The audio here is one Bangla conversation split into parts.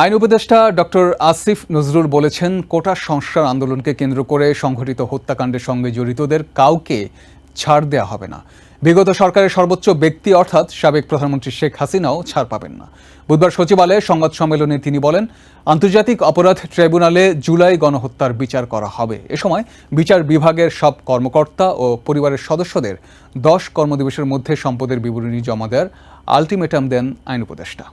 আইন উপদেষ্টা ডক্টর আসিফ নজরুল বলেছেন, কোটা সংস্কার আন্দোলনকে কেন্দ্র করে সংঘটিত হত্যাকাণ্ডের সঙ্গে জড়িতদের কাউকে ছাড় দেওয়া হবে না। বিগত সরকারের সর্বোচ্চ ব্যক্তি অর্থাৎ সাবেক প্রধানমন্ত্রী শেখ হাসিনাও ছাড় পাবেন না। বুধবার সচিবালয়ে সংবাদ সম্মেলনে তিনি বলেন, আন্তর্জাতিক অপরাধ ট্রাইব্যুনালে জুলাই গণহত্যার বিচার করা হবে। এ সময় বিচার বিভাগের সব কর্মকর্তা ও পরিবারের সদস্যদের দশ কর্মদিবসের মধ্যে সম্পদের বিবরণী জমা দেওয়ার আলটিমেটাম দেন আইন উপদেষ্টা।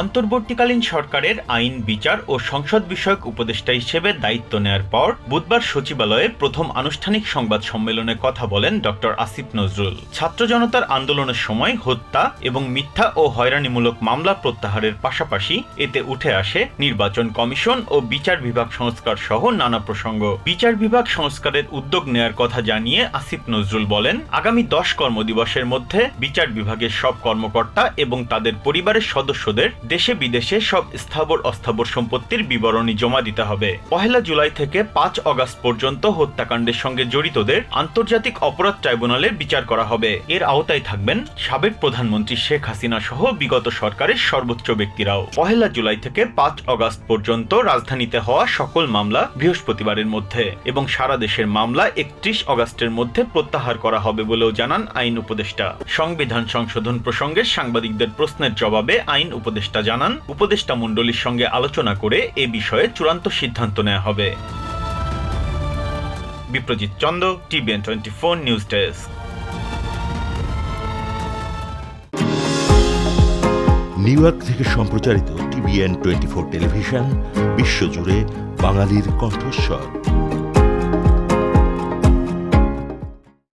অন্তর্বর্তীকালীন সরকারের আইন, বিচার ও সংসদ বিষয়ক উপদেষ্টা হিসেবে দায়িত্ব নেয়ার পর বুধবার সচিবালয়ে প্রথম আনুষ্ঠানিক সংবাদ সম্মেলনে কথা বলেন ডক্টর আসিফ নজরুল। ছাত্র জনতার আন্দোলনের সময় হত্যা এবং মিথ্যা ও হয়রানিমূলক মামলা প্রত্যাহারের পাশাপাশি এতে উঠে আসে নির্বাচন কমিশন ও বিচার বিভাগ সংস্কার সহ নানা প্রসঙ্গ। বিচার বিভাগ সংস্কারের উদ্যোগ নেয়ার কথা জানিয়ে আসিফ নজরুল বলেন, আগামী দশ কর্মদিবসের মধ্যে বিচার বিভাগের সব কর্মকর্তা এবং তাদের পরিবারের সদস্যদের দেশে বিদেশে সব স্থাবর অস্থাবর সম্পত্তির বিবরণী জমা দিতে হবে। পহেলা জুলাই থেকে পাঁচ অগাস্ট পর্যন্ত হত্যাকাণ্ডের সঙ্গে জড়িতদের আন্তর্জাতিক অপরাধ ট্রাইব্যুনালে বিচার করা হবে। এর আওতায় থাকবেন সাবেক প্রধানমন্ত্রী শেখ হাসিনা সহ বিগত সরকারের সর্বোচ্চ ব্যক্তিরাও। পহেলা জুলাই থেকে পাঁচ অগাস্ট পর্যন্ত রাজধানীতে হওয়া সকল মামলা বৃহস্পতিবারের মধ্যে এবং সারা দেশের মামলা একত্রিশ অগাস্টের মধ্যে প্রত্যাহার করা হবে বলেও জানান আইন উপদেষ্টা। সংবিধান সংশোধন প্রসঙ্গে সাংবাদিকদের প্রশ্নের জবাবে আইন উপদেষ্টা জানান, উপদেষ্টা মণ্ডলীর সঙ্গে আলোচনা করে এ বিষয়ে চূড়ান্ত সিদ্ধান্ত নেওয়া হবে। Biprajit Chanda TVN twenty four news desk. New York থেকে সম্প্রচারিত টিভিএন টোয়েন্টি ফোর টেলিভিশন, বিশ্বজুড়ে বাঙালির কণ্ঠস্বর।